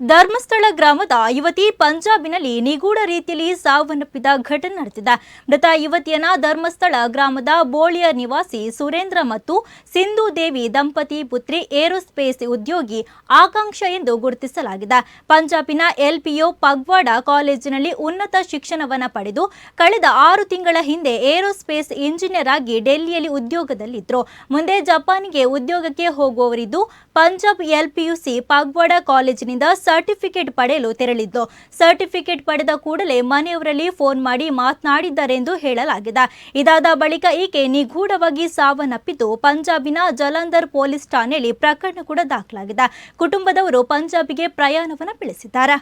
ಧರ್ಮಸ್ಥಳ ಗ್ರಾಮದ ಯುವತಿ ಪಂಜಾಬಿನಲ್ಲಿ ನಿಗೂಢ ರೀತಿಯಲ್ಲಿ ಸಾವನ್ನಪ್ಪಿದ ಘಟನೆ ನಡೆದಿದೆ. ಮೃತ ಯುವತಿಯನ್ನ ಧರ್ಮಸ್ಥಳ ಗ್ರಾಮದ ಬೋಳಿಯ ನಿವಾಸಿ ಸುರೇಂದ್ರ ಮತ್ತು ಸಿಂಧು ದೇವಿ ದಂಪತಿ ಪುತ್ರಿ ಏರೋಸ್ಪೇಸ್ ಉದ್ಯೋಗಿ ಆಕಾಂಕ್ಷ ಎಂದು ಗುರುತಿಸಲಾಗಿದೆ. ಪಂಜಾಬಿನ ಎಲ್ಪಿಒ ಪಗ್ವಾಡ ಕಾಲೇಜಿನಲ್ಲಿ ಉನ್ನತ ಶಿಕ್ಷಣವನ್ನು ಪಡೆದು ಕಳೆದ ಆರು ತಿಂಗಳ ಹಿಂದೆ ಏರೋಸ್ಪೇಸ್ ಇಂಜಿನಿಯರ್ ಆಗಿ ಡೆಲ್ಲಿಯಲ್ಲಿ ಉದ್ಯೋಗದಲ್ಲಿದ್ದರು ಮುಂದೆ ಜಪಾನ್ಗೆ ಉದ್ಯೋಗಕ್ಕೆ ಹೋಗುವವರಿದ್ದು ಪಂಜಾಬ್ ಎಲ್ಪಿಯುಸಿ ಪಗ್ವಾಡ ಕಾಲೇಜಿನಿಂದ ಸರ್ಟಿಫಿಕೇಟ್ ಪಡೆಯಲು ತೆರಳಿದ್ದು. ಸರ್ಟಿಫಿಕೇಟ್ ಪಡೆದ ಕೂಡಲೇ ಮನೆಯವರಲ್ಲಿ ಫೋನ್ ಮಾಡಿ ಮಾತನಾಡಿದ್ದಾರೆಂದು ಹೇಳಲಾಗಿದೆ. ಇದಾದ ಬಳಿಕ ಈಕೆ ನಿಗೂಢವಾಗಿ ಸಾವನ್ನಪ್ಪಿದ್ದು, ಪಂಜಾಬಿನ ಜಲಂಧರ್ ಪೊಲೀಸ್ ಠಾಣೆಯಲ್ಲಿ ಪ್ರಕರಣ ಕೂಡ ದಾಖಲಾಗಿದೆ. ಕುಟುಂಬದವರು ಪಂಜಾಬಿಗೆ ಪ್ರಯಾಣವನ್ನು ಬೆಳೆಸಿದ್ದಾರೆ.